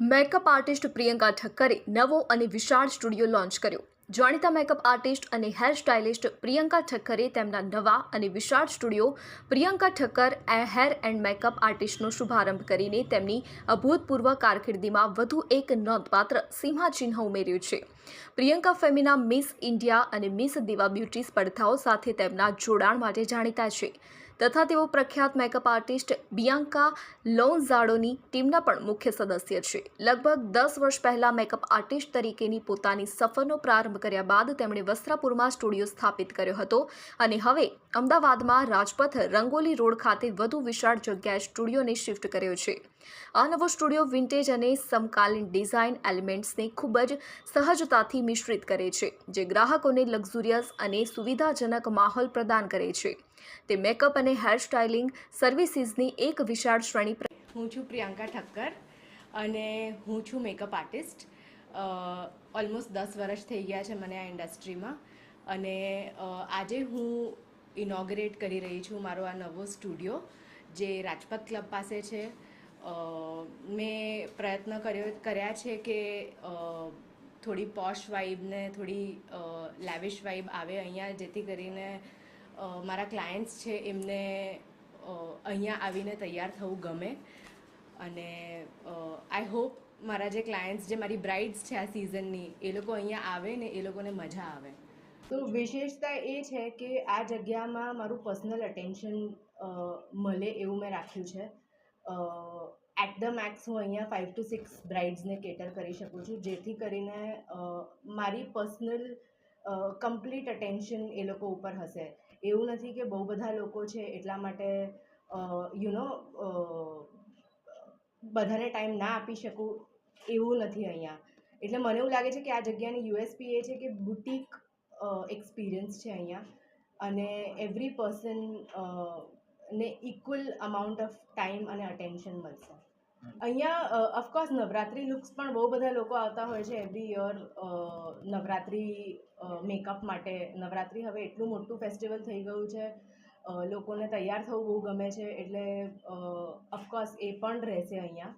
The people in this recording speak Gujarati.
મેકઅપ આર્ટિસ્ટ પ્રિયંકા ઠક્કરે નવો અને વિશાળ સ્ટુડિયો લોન્ચ કર્યો. જાણીતા મેકઅપ આર્ટિસ્ટ અને હેર સ્ટાઇલિસ્ટ પ્રિયંકા ઠક્કરે તેમના નવા અને વિશાળ studio Priyanka Thakkar hair and makeup આર્ટિસ્ટનો શુભારંભ કરીને તેમની અભૂતપૂર્વ કારકિર્દીમાં વધુ એક નોંધપાત્ર સીમાચિહ્ન ઉમેર્યું છે. પ્રિયંકા ફેમિના મિસ ઇન્ડિયા અને મિસ દિવા બ્યુટી સ્પર્ધાઓ સાથે તેમના જોડાણ માટે જાણીતા છે. તથા તેઓ પ્રખ્યાત મેકઅપ આર્ટિસ્ટ બિયાંકા લોન્ઝાડોની ટીમના પણ મુખ્ય સદસ્ય છે. લગભગ દસ વર્ષ પહેલાં મેકઅપ આર્ટિસ્ટ તરીકેની પોતાની સફરનો પ્રારંભ કર્યા બાદ તેમણે વસ્ત્રાપુરમાં સ્ટુડિયો સ્થાપિત કર્યો હતો. અને હવે અમદાવાદમાં રાજપથ રંગોલી રોડ ખાતે વધુ વિશાળ જગ્યાએ સ્ટુડિયોને શિફ્ટ કર્યો છે. આ નવો સ્ટુડિયો વિન્ટેજ અને સમકાલીન ડિઝાઇન એલિમેન્ટ્સને ખૂબ જ સહજતાથી મિશ્રિત કરે છે, જે ગ્રાહકોને લક્ઝુરિયસ અને સુવિધાજનક માહોલ પ્રદાન કરે છે. તે મેકઅપ અને હેર સ્ટાઇલિંગ સર્વિસીસની એક વિશાળ શ્રેણી હું છું પ્રિયંકા ઠક્કર અને હું છું મેકઅપ આર્ટિસ્ટ. ઓલમોસ્ટ દસ વર્ષ થઈ ગયા છે મને આ ઇન્ડસ્ટ્રીમાં. અને આજે હું ઇનોગ્રેટ કરી રહી છું મારો આ નવો સ્ટુડિયો, જે રાજપથ ક્લબ પાસે છે. મેં પ્રયત્ન કર્યો, કર્યા છે કે થોડી પોશ વાઇબને, થોડી લેવિશ વાઇબ આવે અહીંયા, જેથી કરીને મારા ક્લાયન્ટ્સ છે એમને અહીંયા આવીને તૈયાર થવું ગમે. અને આઈ હોપ મારા જે ક્લાયન્ટ્સ જે મારી બ્રાઇડ્સ છે આ સિઝનની એ લોકો અહીંયા આવે ને એ લોકોને મજા આવે. તો વિશેષતા એ છે કે આ જગ્યામાં મારું પર્સનલ અટેન્શન મળે એવું મેં રાખ્યું છે. એટ ધ મેક્સ હું અહીંયા ફાઇવ ટુ સિક્સ બ્રાઇડ્સને કેટર કરી શકું છું, જેથી કરીને મારી પર્સનલ કમ્પ્લીટ અટેન્શન એ લોકો ઉપર હશે. એવું નથી કે બહુ બધા લોકો છે એટલા માટે યુ નો બધાને ટાઈમ ના આપી શકું એવું નથી અહીંયા. એટલે મને એવું લાગે છે કે આ જગ્યાની યુએસપી એ છે કે બુટિક એક્સપિરિયન્સ છે અહીંયા. અને એવરી પર્સન ને ઇક્વલ અમાઉન્ટ ઓફ ટાઈમ અને અટેન્શન મળશે. અહીંયા ઓફકોર્સ નવરાત્રી લુક્સ પણ બહુ બધા લોકો આવતા હોય છે એવરી યર નવરાત્રી મેકઅપ માટે. નવરાત્રી હવે એટલું મોટું ફેસ્ટિવલ થઈ ગયું છે. લોકોને તૈયાર થવું બહુ ગમે છે એટલે ઓફકોર્સ એ પણ રહેશે અહીંયા.